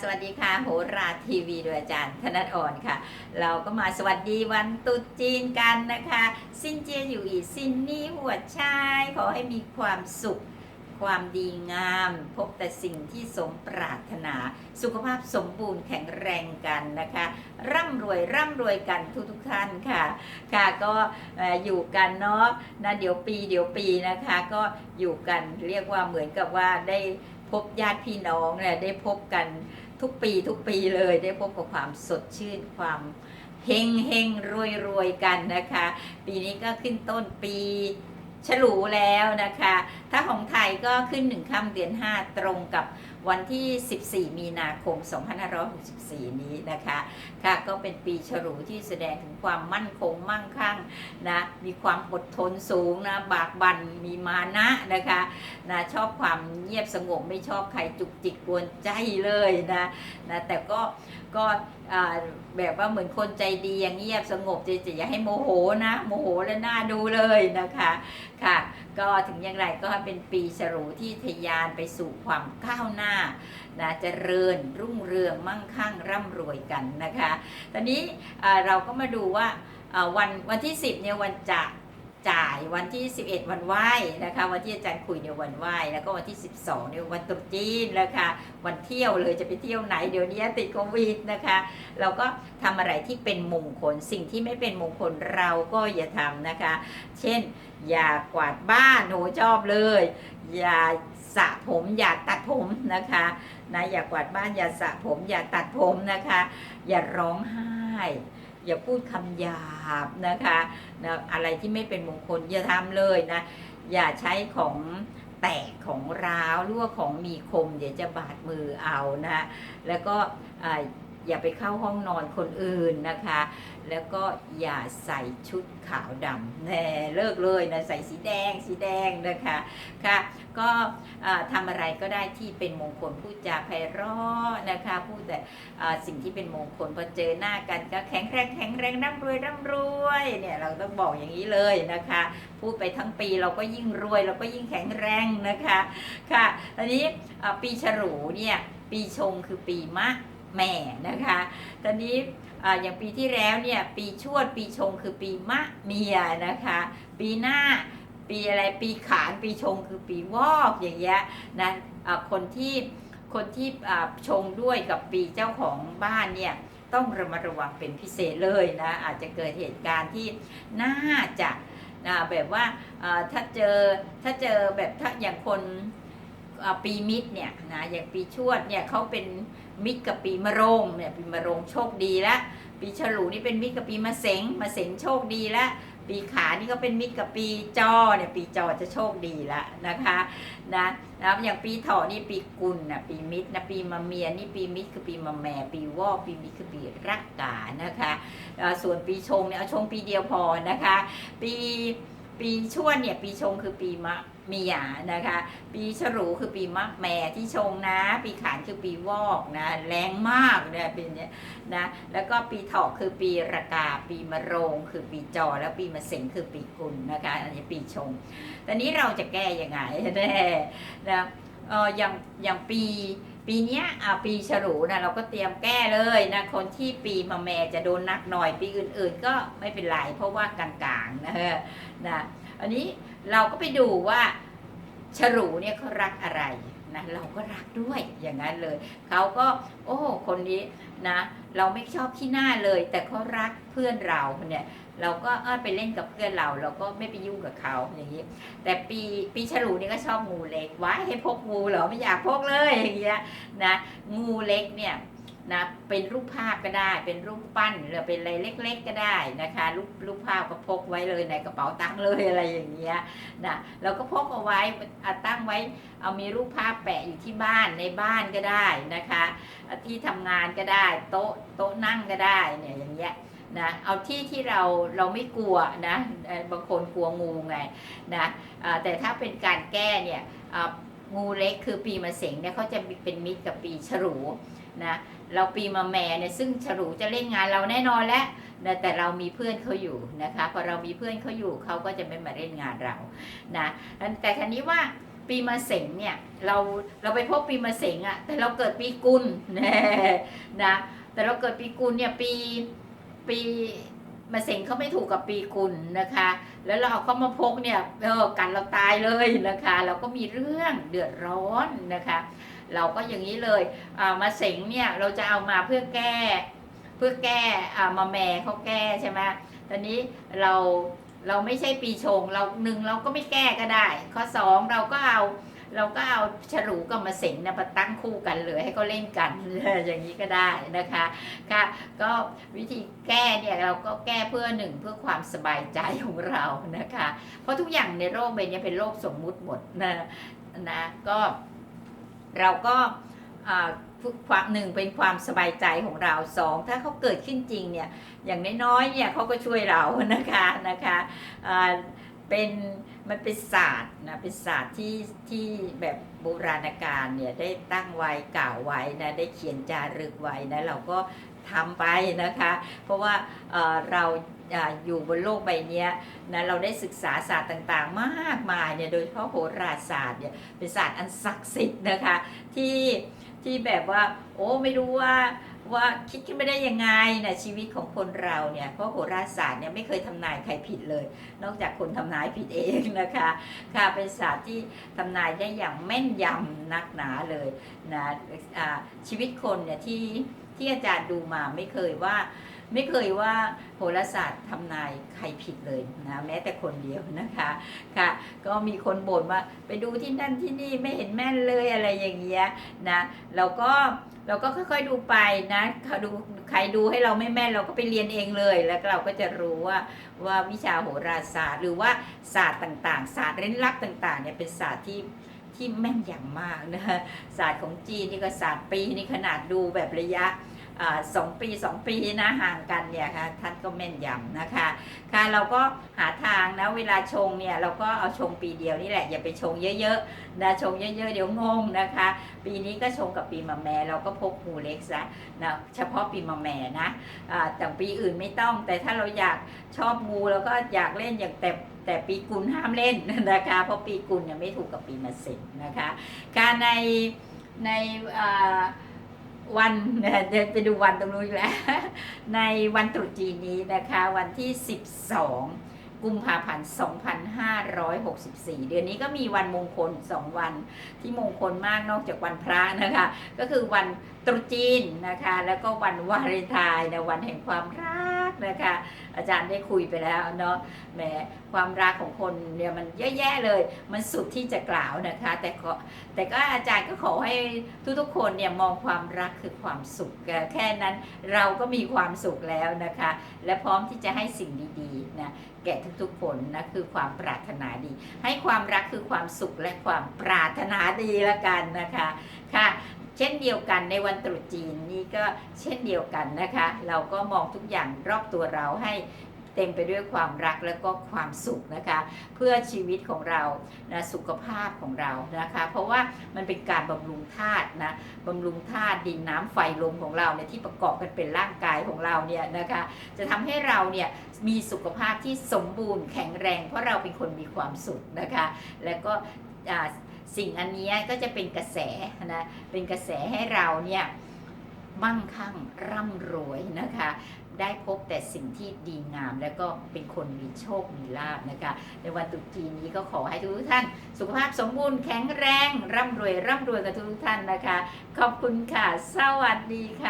สวัสดีค่ะ โหราทีวีโดยอาจารย์ธนัทอ่อนค่ะ เราก็มาสวัสดีวันตุษจีนกันนะคะซินเจียอยู่อีซินนี่หัวชาย ขอให้มีความสุข ความดีงาม พบแต่สิ่งที่สมปรารถนา สุขภาพสมบูรณ์แข็งแรงกันนะคะ ร่ำรวยร่ำรวยกันทุกทุกท่านค่ะ ค่ะก็เอ่ออยู่กันเนาะนะเดี๋ยวปีเดี๋ยวปีนะคะ ก็อยู่กันเรียกว่าเหมือนกับว่าได้พบญาติพี่น้องเนี่ยได้พบกัน ทุกปีทุกปีเลยได้พบกับความสดชื่นความเฮงเฮงรวยรวยกันนะคะ ปีนี้ก็ขึ้นต้นปีฉลูแล้วนะคะ ถ้าของไทยก็ขึ้นหนึ่งค่ำเดือน 5 ตรงกับ วันที่ 14 มีนาคม 2564 นี้นะคะ ค่ะ ก็เป็นปีฉลูที่แสดงถึงความมั่นคงมั่งคั่งนะ มีความอดทนสูงนะ บากบัน่น มีมานะนะคะ นะ ชอบความเงียบสงบ ไม่ชอบใครจุกจิกกวนใจเลยนะ นะ แต่ก็ ก็ แบบว่าเหมือนคนใจดีอย่างเงียบสงบจะจะอย่าให้โมโหนะโมโหแล้วน่าดูเลยนะคะค่ะ ก็ถึงอย่างไรก็เป็นปีฉลูที่ทะยานไปสู่ความก้าวหน้านะเจริญรุ่งเรืองมั่งคั่งร่ำรวยกันนะคะ ตอนนี้เราก็มาดูว่าวันวันที่ 10เนี่ยวันจะ จ่ายวันที่ 11 วันไหว้นะคะวันที่อาจารย์คุยเนี่ยวันไหว้แล้วก็วันที่ 12เนี่ยวันตรุษจีนนะคะวันเที่ยวเลยจะไปเที่ยวไหนเดี๋ยวนี้ติดโควิดนะคะ เราก็ทำอะไรที่เป็นมงคลสิ่งที่ไม่เป็นมงคลเราก็อย่าทำนะคะ เช่น อย่ากวาดบ้านโหชอบเลย อย่าสระผมอย่าตัดผมนะคะนะอย่ากวาดบ้านอย่าสระผมอย่าตัดผมนะคะ อย่าร้องไห้ อย่าพูดคำหยาบนะคะนะอะไรที่ไม่เป็นมงคลอย่าทำเลยนะ อย่าใช้ของแตกของร้าวหรือว่าของมีคม เดี๋ยวจะบาดมือเอานะ แล้วก็ อย่าไปเข้าห้องนอนคนอื่นนะคะ แล้วก็อย่าใส่ชุดขาวดำแน่เลิกเลยนะใส่สีแดงสีแดงนะคะค่ะก็ทำอะไรก็ได้ที่เป็นมงคลพูดจาไพเราะนะคะพูดแต่สิ่งที่เป็นมงคลพอเจอหน้ากันก็แข็งแรงแข็งแรงร่ำรวยร่ำรวยเนี่ยเราต้องบอกอย่างนี้เลยนะคะ พูดไปทั้งปีเราก็ยิ่งรวย เราก็ยิ่งแข็งแรงนะคะค่ะตอนนี้ปีฉลูเนี่ยปีชงคือปีมะ แม่นะคะ ตอนนี้ออย่างปีที่แล้วเนี่ยปีชวดปีชงคือปีมะเมียนะคะ ปีหน้าปีอะไรปีขานปีชงคือปีวอกอย่างเงี้ยนะอ่าคนที่คนที่ชงด้วยกับปีเจ้าของบ้านเนี่ยต้องระมัดระวังเป็นพิเศษเลยนะอาจจะเกิดเหตุการณ์ที่น่าจะอ่าแบบว่าถ้าเจอถ้าเจอแบบถ้าอย่างคน ปีมิตรเนี่ยนะอย่างปีชวดเนี่ยเขาเป็นมิตรกับปีมะโรงเนี่ยปีมะโรงโชคดีล้วปีฉลูนี่เป็นมิตรกับปีมะเสงมะเสงโชคดีล้วปีขานี่ก็เป็นมิตรกับปีจอเนี่ยปีจอจะโชคดีล้วนะคะนะนะอย่างปีเถาะนี่ปีกุลนะปีมิตรนะปีมะเมียนี่ปีมิตรคือปีมะแม่ปีวอกปีมิตรคือปีรักกานะคะอ่าส่วนปีชงเนี่ยเอาชงปีเดียวพอนะคะ ปี ปีชวดเนี่ยปีชงคือปีมะเมียนะคะ ปีฉลูคือปีมะแม่ที่ชงนะ ปีขานคือปีวอกนะ แรงมากเนี่ยปีเนี้ยนะ แล้วก็ปีเถาะคือปีระกา ปีมะโรง คือปีจอ แล้วปีมะเสงคือปีกุลนะคะ อันนี้ปีชง ตอนนี้เราจะแก้ยังไงแน่นะเอออย่างอย่างปี ปีเนี้ยอ่าปีฉลูนะเราก็เตรียมแก้เลยนะคนที่ปีมะแม่จะโดนหนักหน่อย ปีอื่น ๆ ก็ไม่เป็นไรเพราะว่ากลางๆนะนะอันนี้เราก็ไปดูว่า ฉลูเนี่ยเขารักอะไรนะเราก็รักด้วยอย่างนั้นเลย เขาก็ โอ้คนนี้นะ เราไม่ชอบขี้หน้าเลย แต่เขารักเพื่อนเราเนี่ยเราก็เออไปเล่นกับเพื่อนเรา เราก็ไม่ไปยุ่งกับเขาอย่างนี้แต่ปีปีฉลูนี่ก็ชอบงูเล็กไว้ให้พกงูเหรอไม่อยากพกเลยอย่างเงี้ยนะงูเล็กเนี่ย นะเป็นรูปภาพก็ได้ เป็นรูปปั้นหรือเป็นอะไรเล็ก ๆ ก็ได้นะคะรูปรูปภาพก็พกไว้เลยในกระเป๋าตังค์เลยอะไรอย่างเงี้ยนะเราก็พกเอาไว้เอาตั้งไว้ เอามีรูปภาพแปะอยู่ที่บ้านในบ้านก็ได้นะคะ ที่ทำงานก็ได้โต๊ะโต๊ะนั่งก็ได้เนี่ยอย่างเงี้ยนะเอาที่ที่เราเราไม่กลัวนะบางคนกลัวงูไงนะแต่ถ้าเป็นการแก้เนี่ยงูเล็กคือปีมะเสงเนี่ยเขาจะเป็นมิตรกับปีฉลูนะ เราปีมะแม่เนี่ยซึ่งฉลูจะเล่นงานเราแน่นอนแล้วนะแต่เรามีเพื่อนเขาอยู่นะคะพอเรามีเพื่อนเขาอยู่เขาก็จะไม่มาเล่นงานเรานะแต่ครนี้ว่าปีมะเสงเนี่ยเราเราไปพบปีมะเสงอะแต่เราเกิดปีกุลแน่นะแต่เราเกิดปีกุลเนี่ยปีปีมะเสงเขาไม่ถูกกับปีกุลนะคะ แล้วเราเอาเขามาพกเนี่ยเออกันเราตายเลยนะคะ เราก็มีเรื่องเดือดร้อนนะคะ เราก็อย่างนี้เลยมาเสงเนี่ยเราจะเอามาเพื่อแก้ เพื่อแก้ามาแม่เขาแก้ใช่ไหมตอนนี้เราเราไม่ใช่ปีชง เราหนึ่งเราก็ไม่แก้ก็ได้ ข้อสองเราก็เอาเราก็เอาฉลูกับมาเสงเนี่ยมาตั้งคู่กันเลยให้เขาเล่นกันอย่างนี้ก็ได้นะคะค่ะก็วิธีแก้เนี่ยเราก็แก้เพื่อหนึ่งเพื่อความสบายใจของเรานะคะ เพราะทุกอย่างในโลกใบนี้เป็นโลกสมมุติหมดนะนะก็ เราก็อ่าความหนึ่งเป็นความสบายใจของเราสองถ้าเขาเกิดขึ้นจริงเนี่ยอย่างน้อยๆเนี่ยเขาก็ช่วยเรานะคะนะคะ เป็นมันเป็นศาสตร์นะเป็นศาสตร์ที่ที่แบบโบราณกาลเนี่ยได้ตั้งไว้กล่าวไว้นะได้เขียนจารึกไว้นะเราก็ทำไปนะคะ เพราะว่าเเราอยู่บนโลกใบนี้นะเราได้ศึกษาศาสตร์ต่างๆ มากมายเนี่ยโดยเฉพาะโหราศาสตร์เนี่ยเป็นศาสตร์อันศักดิ์สิทธิ์นะคะที่ที่แบบว่า โอ้ไม่รู้ว่า ว่าคิดขึ้นไม่ได้ยังไงนะชีวิตของคนเราเนี่ยเพราะโหราศาสตร์เนี่ยไม่เคยทำนายใครผิดเลย นอกจากคนทำนายผิดเองนะคะค่ะเป็นศาสตร์ที่ทำนายได้อย่างแม่นยำนักหนาเลยนะชีวิตคนเนี่ยที่ที่อาจารย์ดูมาไม่เคยว่า ไม่เคยว่าโหราศาสตร์ทำนายใครผิดเลยนะแม้แต่คนเดียวนะคะค่ะ ก็มีคนบ่นว่าไปดูที่นั่นที่นี่ไม่เห็นแม่นเลยอะไรอย่างเงี้ยนะเราก็เราก็ค่อยๆดูไปนะเขาดูใครดูให้เราไม่แม่นเราก็ไปเรียนเองเลย แล้วเราก็จะรู้ว่าว่าวิชาโหราศาสตร์ หรือว่าศาสตร์ต่างๆ ศาสตร์เร้นลับต่างๆเนี่ยเป็นศาสตร์ที่ที่แม่นยำมากนะศาสตร์ของจีนนี่ก็ศาสตร์ปีนี่ขนาดดูแบบระยะ สองปีสองปีนะห่างกันเนี่ยค่ะท่านก็แม่นยำนะคะค่ะเราก็หาทางนะเวลาชงเนี่ยเราก็เอาชงปีเดียวนี่แหละอย่าไปชงเยอะๆนะชงเยอะๆเดี๋ยวงงนะคะ ปีนี้ก็ชงกับปีมะแม่เราก็พกหูเล็กซะนะเฉพาะปีมะแม่นะแต่ปีอื่นไม่ต้องแต่ถ้าเราอยากชอบงูแล้วก็อยากเล่นอย่างแต่แต่ปีกุลห้ามเล่นนะคะเพราะปีกุลเนี่ยไม่ถูกกับปีมะเสงนะคะการในในอ่า วันเดี๋ยเดินไปดูวันตรงนู้นอีกแล้ว ในวันตรุษจีนนี้นะคะ วันที่ 12 กุมภาพันธ์ 2564 เดือนนี้ก็มีวันมงคล 2 วันที่มงคลมากนอกจากวันพระนะคะ ก็คือวันตรุษจีนนะคะ แล้วก็วันวาเลนไทน์นะวันแห่งความรักนะคะ อาจารย์ได้คุยไปแล้วเนาะแหมความรักของคนเนี่ยมันเยอะแยะเลย มันสุดที่จะกล่าวนะคะ แต่ก็แต่ก็อาจารย์ก็ขอให้ทุกๆคนเนี่ยมองความรักคือความสุขแค่นั้นเราก็มีความสุขแล้วนะคะ และพร้อมที่จะให้สิ่งดีๆนะแก่ทุกๆคนนะคือความปรารถนาดี ให้ความรักคือความสุขและความปรารถนาดีละกันนะคะค่ะ เช่นเดียวกันในวันตรุษจีนนี้ก็เช่นเดียวกันนะคะ เราก็มองทุกอย่างรอบตัวเราให้เต็มไปด้วยความรักและก็ความสุขนะคะ เพื่อชีวิตของเรานะสุขภาพของเรานะคะ เพราะว่ามันเป็นการบำรุงธาตุนะบำรุงธาตุดินน้ำไฟลมของเราเนี่ยที่ประกอบกันเป็นร่างกายของเราเนี่ยนะคะ จะทำให้เราเนี่ยมีสุขภาพที่สมบูรณ์แข็งแรง เพราะเราเป็นคนมีความสุขนะคะ แล้วก็ สิ่งอันนี้ก็จะเป็นกระแสนะเป็นกระแสให้เราเนี่ยมั่งคั่งร่ำรวยนะคะ ได้พบแต่สิ่งที่ดีงาม แล้วก็เป็นคนมีโชคมีลาบนะคะ ในวันตรุษจีนนี้ก็ขอให้ทุกท่าน สุขภาพสมบูรณ์แข็งแรง ร่ำรวย ร่ำรวยกับทุกท่านนะคะ ขอบคุณค่ะ สวัสดีค่ะ